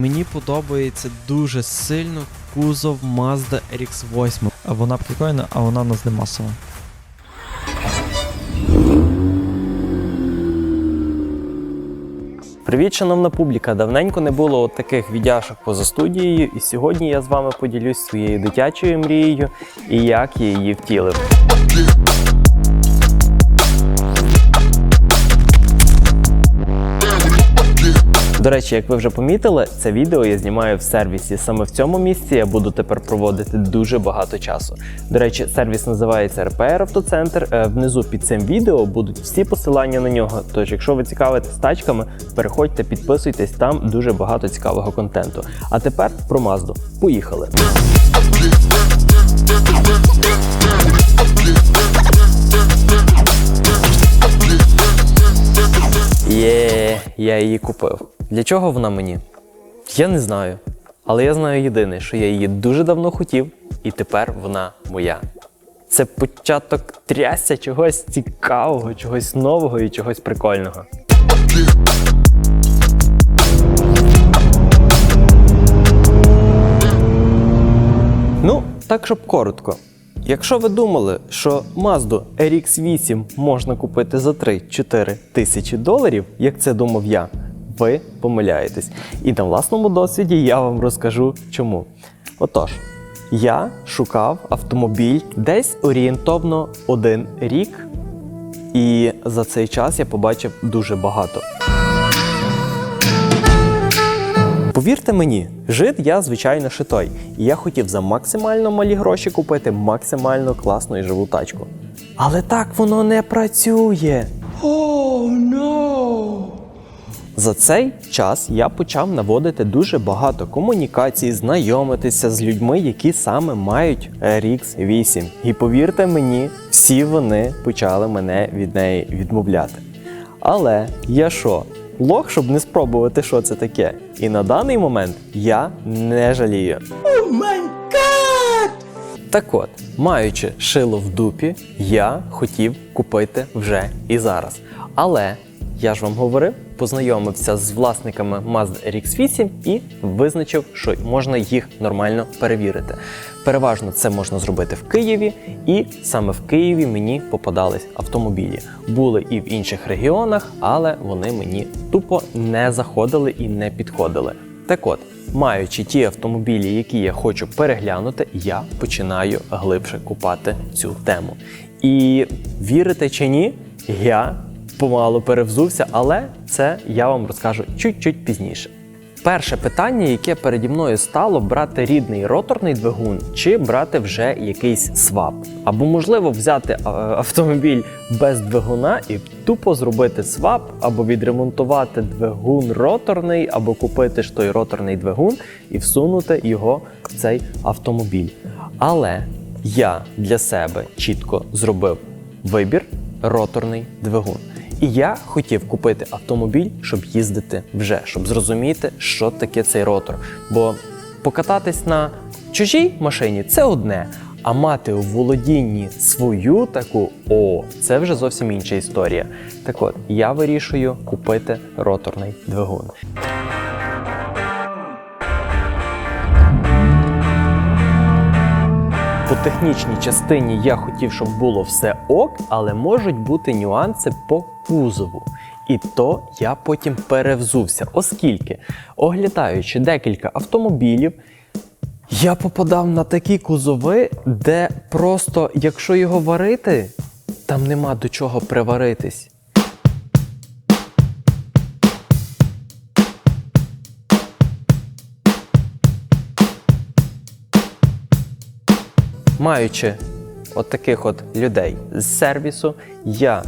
Мені подобається дуже сильно кузов Mazda RX-8. А вона прикольна, а вона у нас не масова. Привіт, шановна публіка! Давненько не було от таких віддяшок поза студією, і сьогодні я з вами поділюсь своєю дитячою мрією і як я її втілив. До речі, як ви вже помітили, це відео я знімаю в сервісі. Саме в цьому місці я буду тепер проводити дуже багато часу. До речі, сервіс називається RPR Автоцентр. Внизу під цим відео будуть всі посилання на нього. Тож, якщо ви цікавитесь тачками, переходьте, підписуйтесь, там дуже багато цікавого контенту. А тепер про Мазду. Поїхали! Є, я її купив. Для чого вона мені? Я не знаю. Але я знаю єдине, що я її дуже давно хотів, і тепер вона моя. Це початок трясся чогось цікавого, чогось нового і чогось прикольного. Ну, так щоб коротко. Якщо ви думали, що Mazda RX-8 можна купити за 3-4 тисячі доларів, як це думав я, ви помиляєтесь. І на власному досвіді я вам розкажу чому. Отож, я шукав автомобіль десь орієнтовно один рік, і за цей час я побачив дуже багато. Повірте мені, жит я звичайно шитой, і я хотів за максимально малі гроші купити максимально класну і живу тачку. Але так воно не працює. За цей час я почав наводити дуже багато комунікацій, знайомитися з людьми, які саме мають RX 8. І повірте мені, всі вони почали мене від неї відмовляти. Але я що? Лох, щоб не спробувати, що це таке. І на даний момент я не жалію. Так от, маючи шило в дупі, я хотів купити вже і зараз. Але я ж вам говорив, познайомився з власниками Mazda RX-8 і визначив, що можна їх нормально перевірити. Переважно це можна зробити в Києві, і саме в Києві мені попадались автомобілі. Були і в інших регіонах, але вони мені тупо не заходили і не підходили. Так от, маючи ті автомобілі, які я хочу переглянути, я починаю глибше купати цю тему. І вірите чи ні, я помалу перевзувся, але це я вам розкажу чуть-чуть пізніше. Перше питання, яке переді мною стало, брати рідний роторний двигун чи брати вже якийсь свап. Або можливо взяти автомобіль без двигуна і тупо зробити свап, або відремонтувати двигун роторний, або купити ж той роторний двигун і всунути його в цей автомобіль. Але я для себе чітко зробив вибір роторний двигун. І я хотів купити автомобіль, щоб їздити вже, щоб зрозуміти, що таке цей ротор. Бо покататись на чужій машині це одне, а мати у володінні свою таку о, це вже зовсім інша історія. Так от, я вирішую купити роторний двигун. По технічній частині я хотів, щоб було все ок, але можуть бути нюанси по кузову. І то я потім перевзувся, оскільки, оглядаючи декілька автомобілів, я попадав на такі кузови, де просто, якщо його варити, там нема до чого приваритись. Маючи от от людей з сервісу, я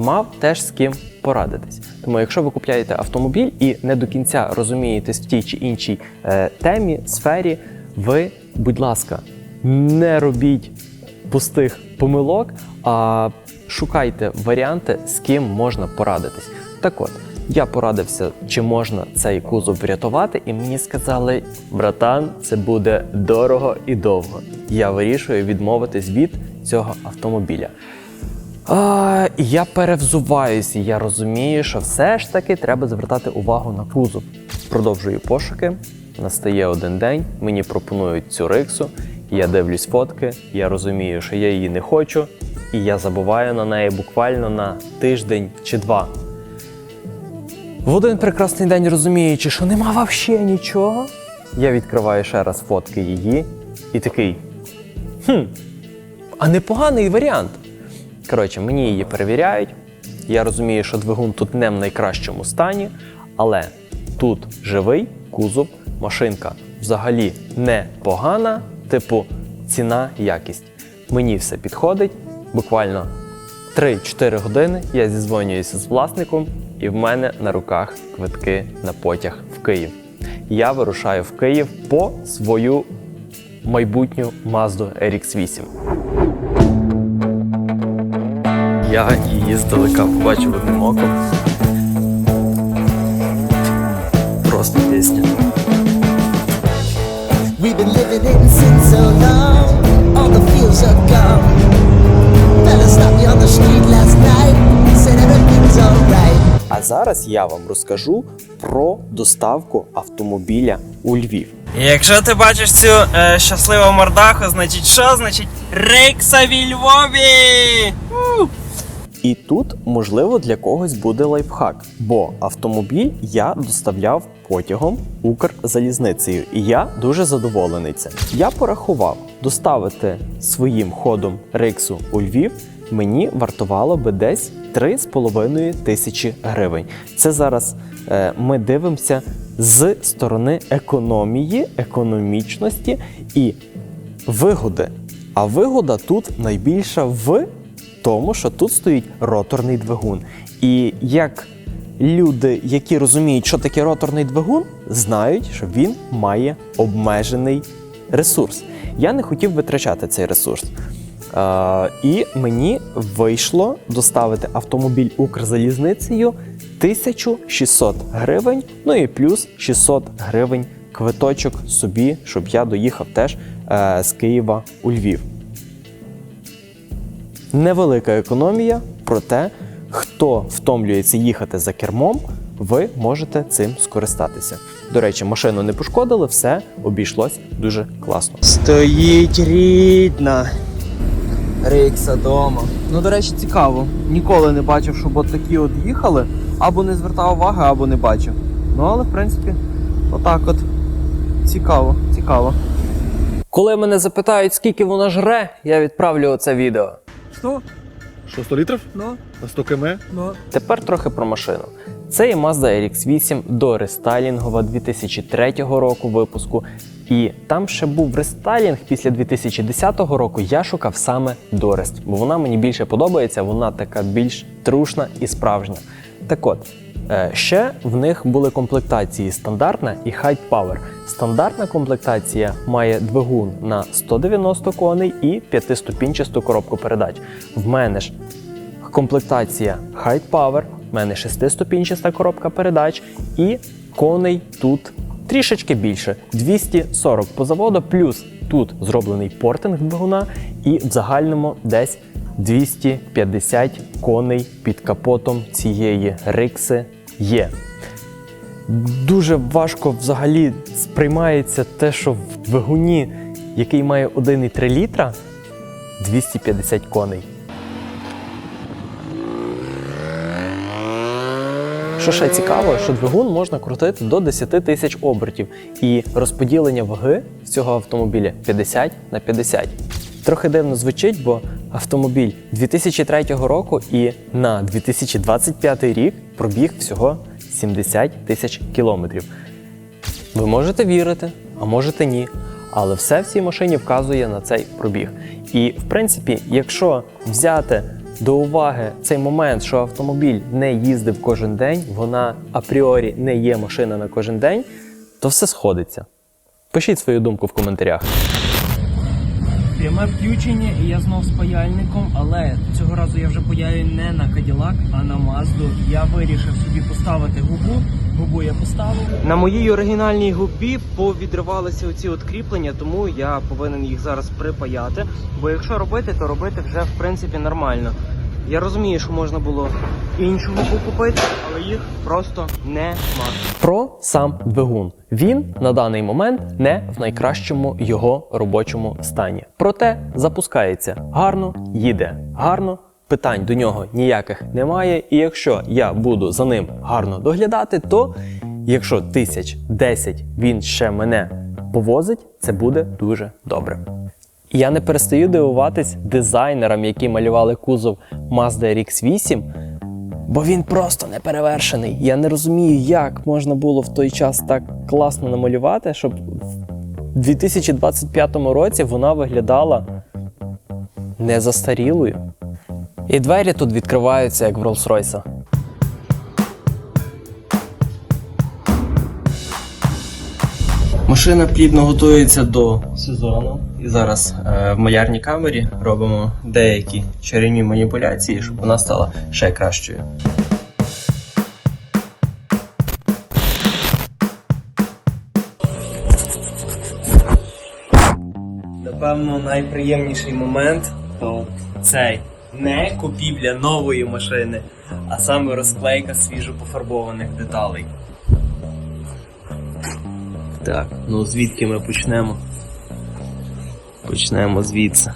мав теж з ким порадитись. Тому, якщо ви купляєте автомобіль і не до кінця розумієтесь в тій чи іншій е, темі, сфері, ви, будь ласка, не робіть пустих помилок, а шукайте варіанти, з ким можна порадитись. Так от. Я порадився, чи можна цей кузов врятувати, і мені сказали, братан, це буде дорого і довго. Я вирішую відмовитись від цього автомобіля. А, я перевзуваюся, я розумію, що все ж таки треба звертати увагу на кузов. Продовжую пошуки. Настає один день, мені пропонують цю риксу, я дивлюсь фотки, я розумію, що я її не хочу, і я забуваю на неї буквально на тиждень чи два. В один прекрасний день розуміючи, що нема вообще нічого, я відкриваю ще раз фотки її і такий. Хм, а непоганий варіант. Коротше, мені її перевіряють. Я розумію, що двигун тут не в найкращому стані, але тут живий кузов, машинка взагалі непогана, типу ціна, якість. Мені все підходить. Буквально 3-4 години я зізвонююся з власником, і в мене на руках квитки на потяг в Київ. Я вирушаю в Київ по свою майбутню Mazda RX-8. Я її здалека побачив одним оком. Просто пісня. We've been living in sin so long, all the feels are gone. Fella stopped me on the street last night, said everything's alright. А зараз я вам розкажу про доставку автомобіля у Львів. Якщо ти бачиш цю е, щасливу мордаху, значить що? Значить Риксові Львові! І тут, можливо, для когось буде лайфхак, бо автомобіль я доставляв потягом Укрзалізницею, і я дуже задоволений цим. Я порахував, доставити своїм ходом риксу у Львів мені вартувало би десь 3,5 тисячі гривень. Це зараз е, ми дивимося з сторони економії, економічності і вигоди. А вигода тут найбільша в тому, що тут стоїть роторний двигун. І як люди, які розуміють, що таке роторний двигун, знають, що він має обмежений ресурс. Я не хотів витрачати цей ресурс. Е, і мені вийшло доставити автомобіль Укрзалізницею 1600 гривень, ну і плюс 600 гривень квиточок собі, щоб я доїхав теж е, з Києва у Львів. Невелика економія, проте хто втомлюється їхати за кермом, ви можете цим скористатися. До речі, машину не пошкодили, все обійшлось дуже класно. Стоїть рідна. Рикса дома. Ну, до речі, цікаво. Ніколи не бачив, щоб от такі от їхали, або не звертав уваги, або не бачив. Ну, але в принципі, отак от. Цікаво, цікаво. Коли мене запитають, скільки вона жре, я відправлю оце відео. Що? Что, 100 літрів? Ну, На 100 км? ну. Тепер трохи про машину. Це є Mazda RX-8 до рестайлінгова 2003 року випуску. І там ще був рестайлінг після 2010 року. Я шукав саме Дорест, бо вона мені більше подобається, вона така більш трушна і справжня. Так от, е, ще в них були комплектації стандартна і High Power. Стандартна комплектація має двигун на 190 коней і п'ятиступінчасту коробку передач. В мене ж комплектація High Power, в мене шестиступінчаста коробка передач, і коней тут трішечки більше 240 по заводу, плюс тут зроблений портинг двигуна, і в загальному десь 250 коней під капотом цієї рикси є. Дуже важко взагалі сприймається те, що в двигуні, який має 1,3 літра, 250 коней. Що ще цікаво, що двигун можна крутити до 10 тисяч обертів, і розподілення ваги цього автомобіля 50 на 50. Трохи дивно звучить, бо автомобіль 2003 року і на 2025 рік пробіг всього 70 тисяч кілометрів. Ви можете вірити, а можете ні. Але все в цій машині вказує на цей пробіг. І в принципі, якщо взяти до уваги цей момент, що автомобіль не їздив кожен день, вона апріорі не є машина на кожен день, то все сходиться. Пишіть свою думку в коментарях. Пряме включення, і я знов з паяльником, але цього разу я вже паяю не на Cadillac, а на Mazda. Я вирішив собі поставити губу. Губу я поставив. На моїй оригінальній губі повідривалися оці от кріплення, тому я повинен їх зараз припаяти. Бо якщо робити, то робити вже в принципі нормально. Я розумію, що можна було іншу губу купити, але їх просто нема. Про сам двигун. Він на даний момент не в найкращому його робочому стані. Проте запускається гарно, їде гарно. Питань до нього ніяких немає. І якщо я буду за ним гарно доглядати, то якщо тисяч 10 він ще мене повозить, це буде дуже добре. Я не перестаю дивуватись дизайнерам, які малювали кузов Mazda RX-8, Бо він просто неперевершений. Я не розумію, як можна було в той час так класно намалювати, щоб в 2025 році вона виглядала незастарілою. І двері тут відкриваються, як в Rolls-Royce. Машина плідно готується до сезону. І зараз е, в малярній камері робимо деякі чарівні маніпуляції, щоб вона стала ще кращою. Напевно, найприємніший момент то цей не купівля нової машини, а саме розклейка свіжо пофарбованих деталей. Так, ну звідки ми почнемо? Почнемо звідси.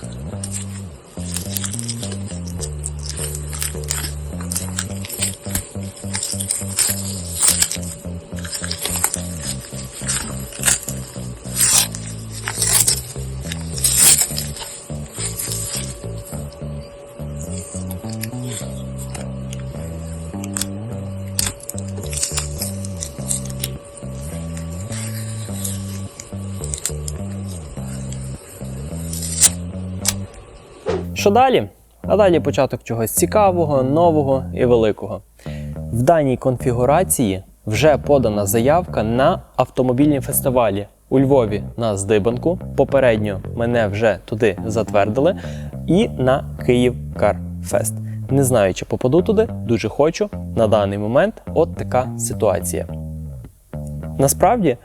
Що далі? А далі початок чогось цікавого, нового і великого. В даній конфігурації вже подана заявка на автомобільні фестивалі у Львові на Здибанку. Попередньо мене вже туди затвердили. І на Київ Карфест. Не знаю, чи попаду туди, дуже хочу. На даний момент от така ситуація. Насправді,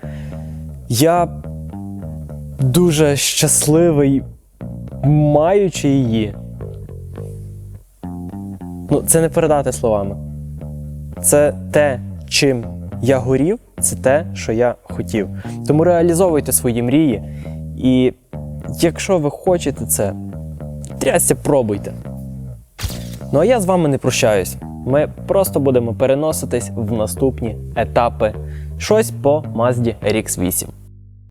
я дуже щасливий маючи її. Ну, це не передати словами. Це те, чим я горів, це те, що я хотів. Тому реалізовуйте свої мрії. І якщо ви хочете це, трясся, пробуйте. Ну а я з вами не прощаюсь. Ми просто будемо переноситись в наступні етапи. Щось по Mazda RX-8.